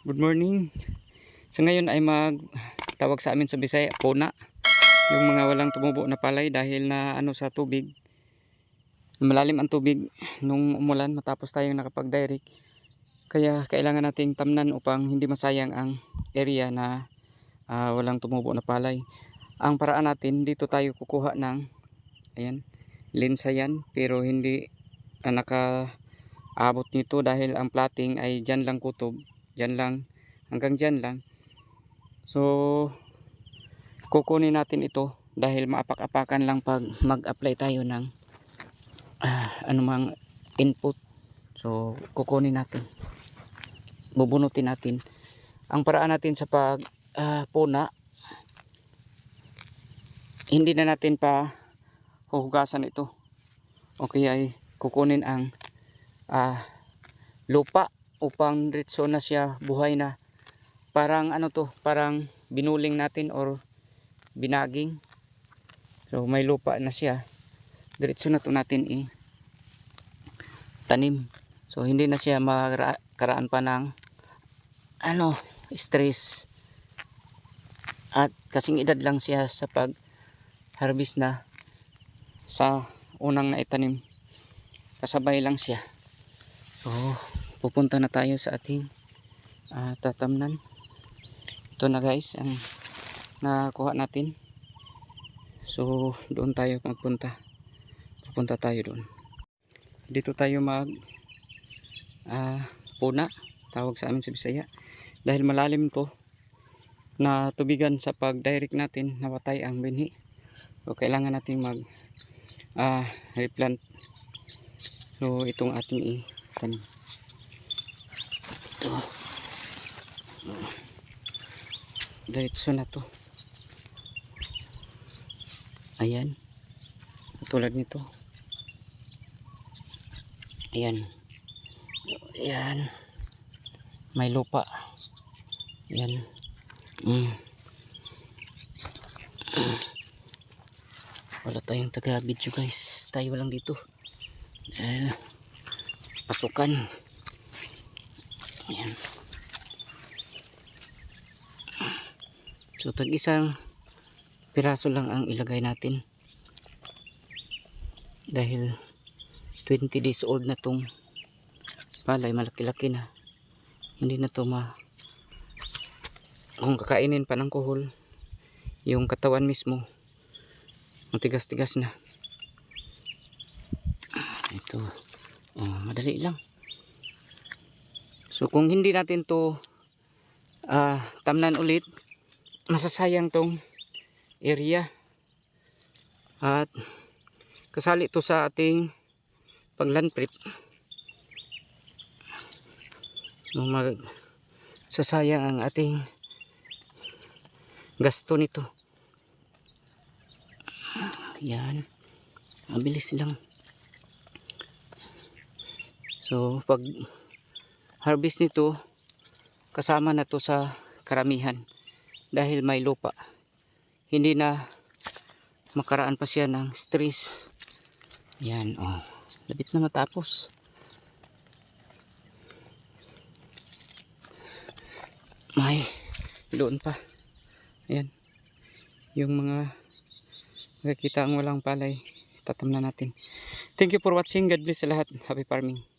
Good morning. Sa ngayon ay mag tawag sa amin sa Bisaya, puna. Yung mga walang tumubo na palay dahil na ano sa tubig. Malalim ang tubig nung umulan matapos tayong nakapag-direct. Kaya kailangan nating tamnan upang hindi masayang ang area na ah, walang tumubo na palay. Ang paraan natin dito tayo kukuha ng ayan, linsa yan pero hindi ah, naka abot nito dahil ang plating ay dyan lang kutob dyan lang. Hanggang dyan lang. So kukunin natin ito dahil maapak-apakan lang pag mag-apply tayo ng ah, anumang input. So kukunin natin. Bubunutin natin. Ang paraan natin sa pag ah, puna hindi na natin pa huhugasan ito. Okay ay kukunin ang ah, lupa upang diretso na siya buhay na. Parang ano to parang binuling natin or binaging. So may lupa na siya. Diretso na to natin i tanim so hindi na siya makaraan pa ng ano stress. At kasing edad lang siya sa pag harvest na sa unang naitanim. Kasabay lang siya. So, pupunta na tayo sa ating ah, tatamnan. Ito na guys, ang nakuha natin. So, doon tayo magpunta. Pupunta tayo doon. Dito tayo mag ah, puna, tawag sa amin sa Bisaya. Dahil malalim to na tubigan sa pag-direct natin, nawatay ang binhi. So, kailangan natin mag ah, replant. So, itong ating i tanim. Ito. Diretso na to. Ayan. Tulad nito. Ayan. Ayan. May lupa. Ayan. Mm. Wala tayong taga-video guys. Tayo lang dito. Ayan pasukan. Ayan. So tag isang piraso lang ang ilagay natin. Dahil 20 days old na tong palay, malaki-laki na. Hindi na to ma kung kakainin pa ng kuhol yung katawan mismo matigas-tigas na ito Oh, madali lang. So kung hindi natin to ah, tamnan ulit, masasayang tong area. At kasali to sa ating paglanprit. So, mag sasayang ang ating gasto nito. Yan. Mabilis lang. So pag harvest nito kasama na to sa karamihan dahil may lupa. Hindi na makaraan pa siya ng stress. Yan oh. Labit na matapos. May doon pa. Ayan. Yung mga nakikita ang walang palay tatamnan natin. Thank you for watching. God bless sa lahat. Happy farming.